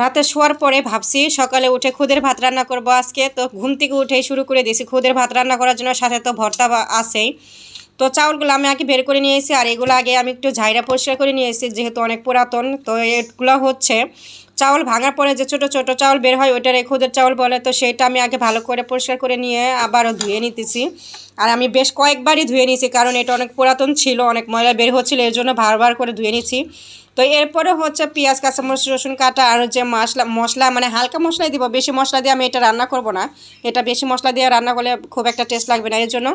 রাতে শোয়ার পরে ভাবছি সকালে উঠে খুদের ভাত রান্না করব আজকে। তো ঘুম থেকে উঠেই শুরু করে দিয়েছি খুদের ভাত রান্না করার জন্য, সাথে তো ভর্তা আসেই তো চাউলগুলো আমি আগে বের করে নিয়েছি আর এগুলো আগে আমি একটু ঝাইরা পরিষ্কার করে নিয়েছি যেহেতু অনেক পুরাতন, তো এগুলো হচ্ছে চাউল ভাঙার পরে যে ছোট ছোট চাউল বের হয় ওইটার খুদের চাউল বলে, তো সেটা আমি আগে ভালো করে পরিষ্কার করে নিয়ে আবারও ধুয়ে নিতেছি। আর আমি বেশ কয়েকবারই ধুয়ে নিয়েছি, কারণ এটা অনেক পুরাতন ছিল, অনেক ময়লা বের হচ্ছিল, এর জন্য বারবার করে ধুয়ে নিয়েছি। তো এরপরে হচ্ছে পেঁয়াজ, কাঁচামরিচ, রসুন কাটা, আর যে মশলা মশলা মানে হালকা মশলাই দিব, বেশি মশলা দিয়ে আমি এটা রান্না করব না। এটা বেশি মশলা দিয়ে রান্না করলে খুব একটা টেস্ট লাগবে না, এর জন্য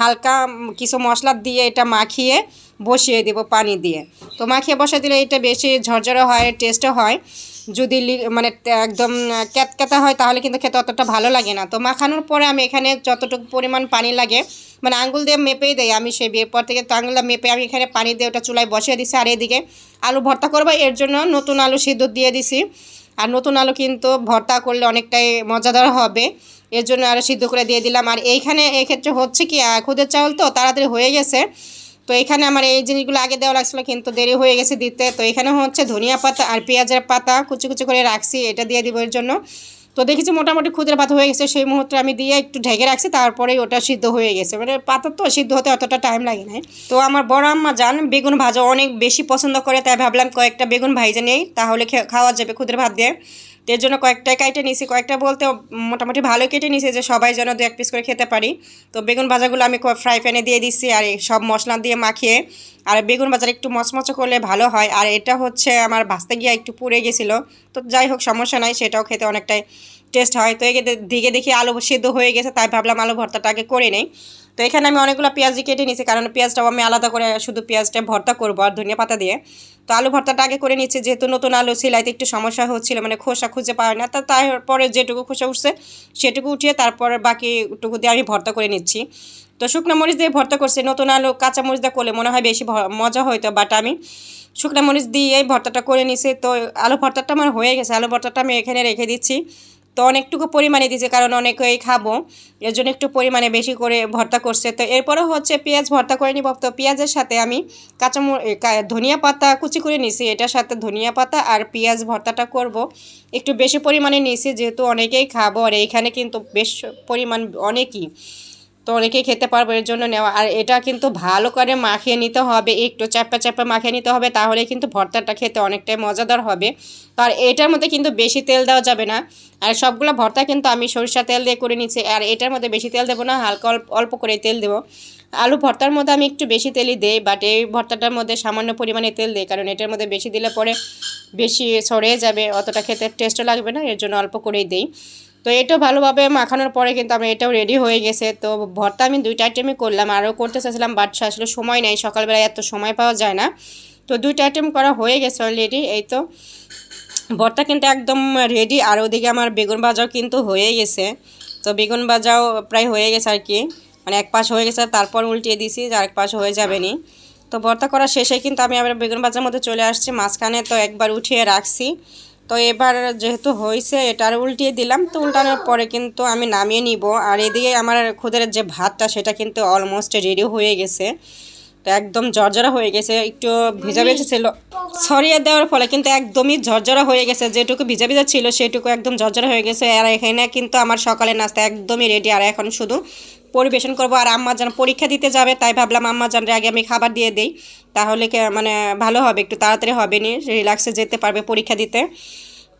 হালকা কিছু মশলা দিয়ে এটা মাখিয়ে বসিয়ে দিব পানি দিয়ে। তো মাখিয়ে বসিয়ে দিলে এটা বেশি ঝরঝরে হয় টেস্টও হয়। যদি মানে একদম ক্যাতক্যাতা হয় তাহলে কিন্তু খেতে অতটা ভালো লাগে না। তো মাখানোর পরে আমি এখানে যতটুকু পরিমাণ পানি লাগে মানে আঙুল দিয়ে মেপেই দেয় আমি সেই বিয়ের পর থেকে। তো আঙুলটা মেপে আমি এখানে পানি দিয়ে ওটা চুলায় বসিয়ে দিছি। আর এদিকে আলু ভর্তা করব, এর জন্য নতুন আলু সিদ্ধ দিয়ে দিছি। আর নতুন আলু কিন্তু ভর্তা করলে অনেকটাই মজাদার হবে। এর জন্য আরও সিদ্ধ করে দিয়ে দিলাম। আর এইখানে এক্ষেত্রে হচ্ছে কি খুদের চাউল তো তাড়াতাড়ি হয়ে গেছে। তো এখানে আমার এই জিনিসগুলো আগে দেওয়া লাগছিল, কিন্তু দেরি হয়ে গেছে দিতে। তো এখানে হচ্ছে ধনিয়া পাতা আর পেঁয়াজের পাতা কুচি কুচি করে রাখছি, এটা দিয়ে দিব এর জন্য। তো দেখেছি মোটামুটি খুদের পাতা হয়ে গেছে, সেই মুহূর্তে আমি দিয়ে একটু ঢেকে রাখছি তারপরেই ওটা সিদ্ধ হয়ে গেছে। মানে পাতা তো সিদ্ধ হতে অতটা টাইম লাগে না তো আমার বড় আম্মা যান, বেগুন ভাজা অনেক বেশি পছন্দ করে, তাই ভাবলাম কয়েকটা বেগুন ভাইজা নেই, তাহলে খাওয়া যাবে খুদের ভাত দিয়ে। তো এর জন্য কয়েকটা কেটে নিয়েছি কয়েকটা বলতে মোটামুটি ভালো কেটে নিয়েছি যে সবাই যেন দু এক পিস করে খেতে পারি। তো বেগুন ভাজাগুলো আমি ফ্রাই প্যানে দিয়ে দিচ্ছি আর সব মশলা দিয়ে মাখিয়ে। আর বেগুন ভাজার একটু মচমচে করলে ভালো হয়। আর এটা হচ্ছে আমার ভাজতে গিয়ে একটু পুড়ে গেছিল। তো যাই হোক, সমস্যা নাই, সেটাও খেতে অনেকটাই টেস্ট হয়। তো একে দিকে দেখি আলু সিদ্ধ হয়ে গেছে, তাই ভাবলাম আলু ভর্তাটা আগে করে নেই। তো এখানে আমি অনেকগুলো পেঁয়াজি কেটে নিয়েছি, কারণ পেঁয়াজটাও আমি আলাদা করে শুধু পেঁয়াজটা ভর্তা করব আর ধনিয়া পাতা দিয়ে। তো আলু ভর্তাটা আগে করে নিচ্ছি যেহেতু নতুন আলু সিলাইতে একটু সমস্যা হচ্ছিল মানে খোসা খুঁজে পাওয়া না। তা তারপরে যেটুকু খোসা উঠছে সেটুকু উঠিয়ে তারপর বাকিটুকু দিয়ে আমি ভর্তা করে নিচ্ছি। তো শুকনো মরিচ দিয়ে ভর্তা করছি, নতুন আলু কাঁচা মরিচ দিয়ে করলে মনে হয় বেশি মজা হয়তো বাট আমি শুকনো মরিচ দিয়ে ভর্তাটা করে নিছি তো আলু ভর্তাটা আমার হয়ে গেছে, আলু ভর্তাটা আমি এখানে রেখে দিচ্ছি। তো অনেকটুকু পরিমাণে দিয়েছে, কারণ অনেকেই খাব। এর জন্য একটু পরিমাণে বেশি করে ভর্তা করছে। তো এরপরও হচ্ছে পেঁয়াজ ভর্তা করে নিব। তো পেঁয়াজের সাথে আমি কাঁচা মর- কা- ধনিয়া পাতা কুচি করে নিছি। এটার সাথে ধনিয়া পাতা আর পেঁয়াজ ভর্তাটা করব। একটু বেশি পরিমাণে নিছি, যেহেতু অনেকেই খাব। আর এইখানে কিন্তু বেশ পরিমাণ অনেকই। তো অনেকেই খেতে পারব এর জন্য নেওয়া। আর এটা কিন্তু ভালো করে মাখিয়ে নিতে হবে, একটু চাপা চাপা মাখিয়ে নিতে হবে, তাহলে কিন্তু ভর্তাটা খেতে অনেকটাই মজাদার হবে। তো আর এটার মধ্যে কিন্তু বেশি তেল দেওয়া যাবে না। আর সবগুলো ভর্তা কিন্তু আমি সরিষা তেল দিয়ে করে নিচ্ছি। আর এটার মধ্যে বেশি তেল দেবো না, হালকা অল্প অল্প করে তেল দেবো। আলু ভর্তার মধ্যে আমি একটু বেশি তেলই দিই বাট এই ভর্তাটার মধ্যে সামান্য পরিমাণে তেল দিই, কারণ এটার মধ্যে বেশি দিলে পরে বেশি সরে যাবে, অতটা খেতে টেস্টও লাগবে না, এর জন্য অল্প করেই দিই। তো এটাও ভালোভাবে মাখানোর পরে কিন্তু আমার এটাও রেডি হয়ে গেছে। তো ভর্তা আমি দুইটা আইটেমই করলাম, আরও করতে চাইছিলাম বাট আসলে সময় নেই, সকালবেলায় এত সময় পাওয়া যায় না। তো দুইটা আইটেম করা হয়ে গেছে অলরেডি এই তো। ভর্তা কিন্তু একদম রেডি আর ওদিকে আমার বেগুন ভাজাও কিন্তু হয়ে গেছে। তো বেগুন ভাজাও প্রায় হয়ে গেছে আর কি মানে এক পাশ হয়ে গেছে, তারপর উল্টিয়ে দিছি যে আরেক পাশ হয়ে যাবে নি। তো ভর্তা করা শেষে কিন্তু আমি আবার বেগুন ভাজার মধ্যে চলে আসছি, মাঝখানে তো একবার উঠিয়ে রাখছি। তো এবার যেহেতু হয়েছে, এটা উল্টিয়ে দিলাম। তো উল্টানোর পরে কিন্তু আমি নামিয়ে নিব। আর এদিকে আমার খুদের যে ভাতটা, সেটা কিন্তু অলমোস্ট রেডি হয়ে গেছে। তো একদম ঝরঝরা হয়ে গেছে, একটু ভিজা ভিজা ছিল। ছড়িয়ে দেওয়ার ফলে কিন্তু একদমই ঝরঝরা হয়ে গেছে। যেটুকু ভিজা ভিজা ছিল, সেটুকু একদম ঝরঝরা হয়ে গেছে। আর এখানে কিন্তু আমার সকালের নাস্তা একদমই রেডি আর এখন শুধু পরিবেশন করব আর আম্মা জান পরীক্ষা দিতে যাবে, তাই ভাবলাম আম্মা জানরে আগে আমি খাবার দিয়ে দিই। তাহলে মানে ভালো হবে, একটু তাড়াতাড়ি হবে নি রিল্যাক্সে যেতে পারবে পরীক্ষা দিতে।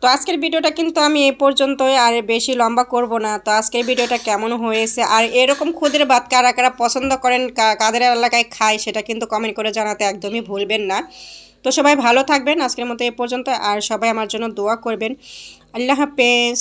তো আজকের ভিডিওটা কিন্তু আমি এই পর্যন্তই, আর বেশি লম্বা করব না। তো আজকের ভিডিওটা কেমন হয়েছে, আর এরকম খুদের ভাত কারা কারা পছন্দ করেন কাদের এলাকায় খায়, সেটা কিন্তু কমেন্ট করে জানাতে একদমই ভুলবেন না। তো সবাই ভালো থাকবেন আজকের মতো এ পর্যন্ত, আর সবাই আমার জন্য দোয়া করবেন। আল্লাহ হাফেজ।